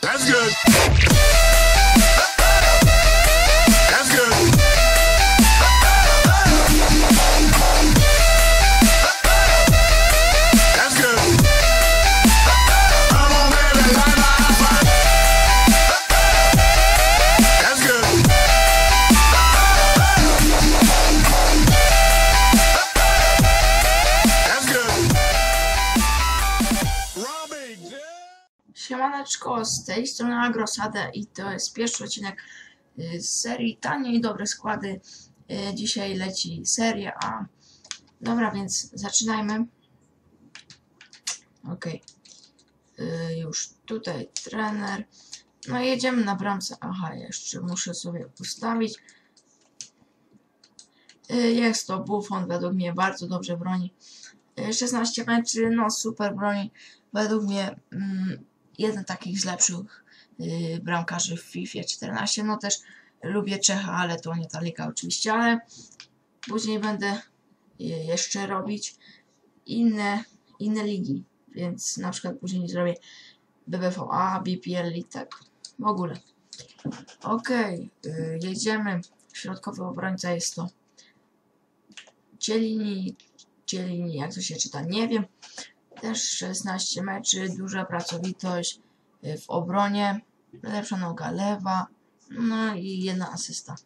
That's good. Siemaneczko, z tej strony Agrosade i to jest pierwszy odcinek y, z serii Tanie i Dobre Składy. Y, Dzisiaj leci seria A. Dobra, więc zaczynajmy. Ok. Już tutaj trener. No jedziemy na bramce. Aha, jeszcze muszę sobie ustawić. Y, Jest to Buffon, według mnie bardzo dobrze broni. Y, 16 meczy, no super broni. Według mnie mm, jeden takich z lepszych y, bramkarzy w FIFA 14. No też lubię Czecha, ale to nie ta liga oczywiście, ale później będę y, jeszcze robić inne, inne ligi, więc na przykład później zrobię BBVA, BPL i tak w ogóle. Okej, y, jedziemy. Środkowy obrońca jest to Cielini, Cielini, jak to się czyta, nie wiem. Też 16 meczy, duża pracowitość y, w obronie, lepsza noga lewa, no i jedna asysta.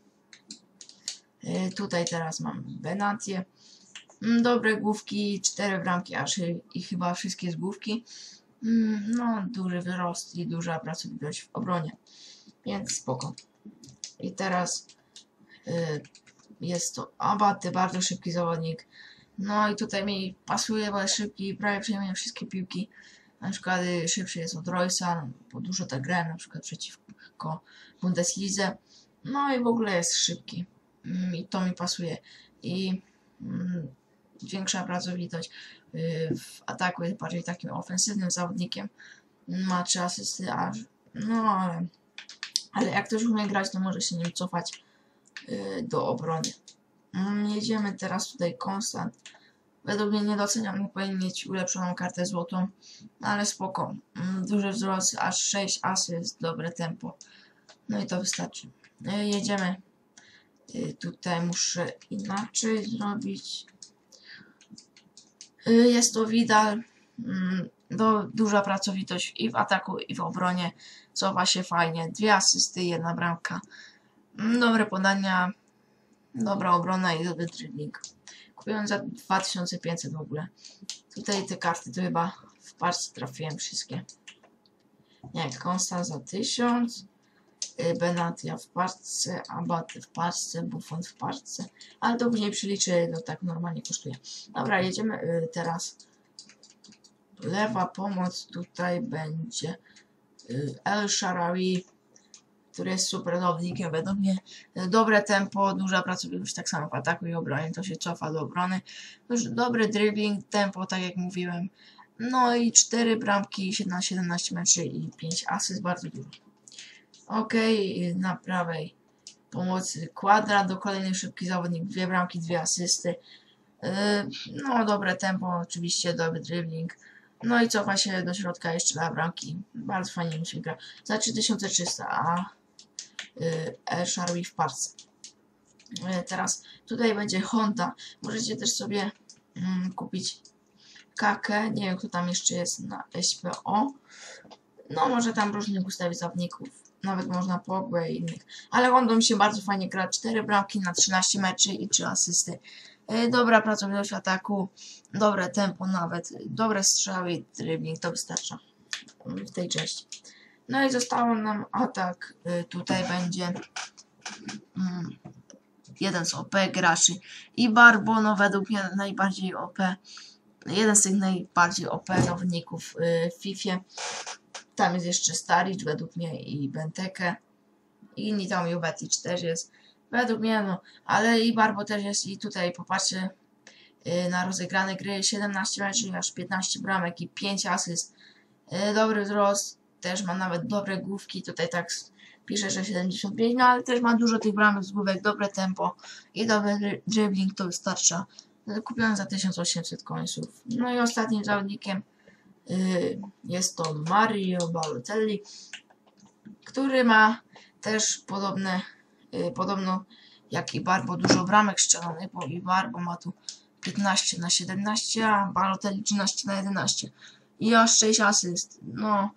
Y, Tutaj teraz mam Benatię. Mm, Dobre główki, cztery bramki aż i- chyba wszystkie z główki. Mm, No, duży wzrost i duża pracowitość w obronie, więc spoko. I teraz y, jest to Abaty, bardzo szybki zawodnik. No i tutaj mi pasuje, bo jest szybki prawie przejmuje wszystkie piłki. Na przykład y, szybszy jest od Roysa, no, bo dużo tak grałem na przykład przeciwko Bundeslidze. No i w ogóle jest szybki. Mm, I to mi pasuje. I mm, większa pracowitość y, w ataku jest bardziej takim ofensywnym zawodnikiem. Ma trzy asysty, aż no ale, ale jak ktoś umie grać, to może się nim cofać y, do obrony. Mm, Jedziemy teraz tutaj Konstant. Według mnie nie powinien mieć ulepszoną kartę złotą, no ale spoko. Mm, Duży wzrost, aż 6 asyst, dobre tempo. No i to wystarczy. Y, Jedziemy. Y, Tutaj muszę inaczej zrobić. Y, Jest to Vidal. Mm, Do, duża pracowitość i w ataku, i w obronie. Cofa się fajnie. Dwie asysty, jedna bramka. Mm, Dobre podania, dobra obrona i dobry dribbling. Kupiłem za 2500 w ogóle. Tutaj te karty to chyba w parce trafiłem wszystkie. Nie, Konstant za 1000. y, Benatia w parce, Abaty w parce, Buffon w parce. Ale to później przeliczę, to tak normalnie kosztuje. Dobra, jedziemy y, teraz. Lewa pomoc tutaj będzie y, El Sharawi który jest super zawodnikiem według mnie. Dobre tempo, duża pracowitość tak samo w ataku i obronie, to się cofa do obrony. Już dobry dribbling, tempo, tak jak mówiłem. No i 4 bramki, 17, 17 meczy i 5 asyst, bardzo dużo. Ok, na prawej pomocy kwadra, do kolejny szybki zawodnik, dwie bramki, dwie asysty. E, No, dobre tempo, oczywiście, dobry dribbling. No i cofa się do środka jeszcze dla bramki. Bardzo fajnie mi się gra. Za 3300, a y, El Sharwi w parce. Y, Teraz tutaj będzie Honda. Możecie też sobie mm, kupić Kakę. Nie wiem, kto tam jeszcze jest na SPO. No, może tam różnych ustawić zawodników. Nawet można Pogba i innych. Ale Honda mi się bardzo fajnie gra. 4 bramki na 13 meczy i 3 asysty. Dobra pracowitość ataku. Dobre tempo nawet. Dobre strzały i dribbling. To wystarcza w tej części. No i zostało nam atak. Y, Tutaj będzie mm, jeden z OP graczy i Barbo, no według mnie najbardziej OP. Jeden z tych najbardziej OP zawodników y, w FIFA. Tam jest jeszcze Staric według mnie i Benteke. I inni tam Juvetic też jest. Według mnie, no, ale i Barbo też jest i tutaj popatrzcie y, na rozegrane gry. 17 meczów, aż 15 bramek i 5 asyst. Dobry wzrost, też ma nawet dobre główki, tutaj tak pisze, że 75, no ale też ma dużo tych bramek z główek, dobre tempo i dobry dri- dribbling, to wystarcza. Y, Kupiłem za 1800 końców. No i ostatnim zawodnikiem y, jest to Mario Balotelli. który ma też podobne, y, podobno jak i bo dużo bramek strzelonych, bo i bo ma tu 15 na 17, a Balotelli 13 na 11. I aż 6 asyst. No,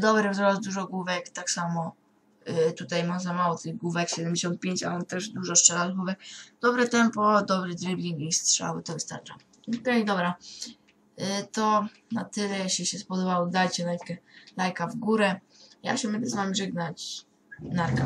dobry wzrost, dużo główek, tak samo. y, Tutaj ma za mało tych główek, 75, ale też dużo strzela z główek. Dobre tempo, dobry dribbling i strzały, to wystarcza. Okej, dobra. Y, To na tyle, jeśli się spodobało, dajcie lajka w górę. Ja się będę z wami żegnać. Narka.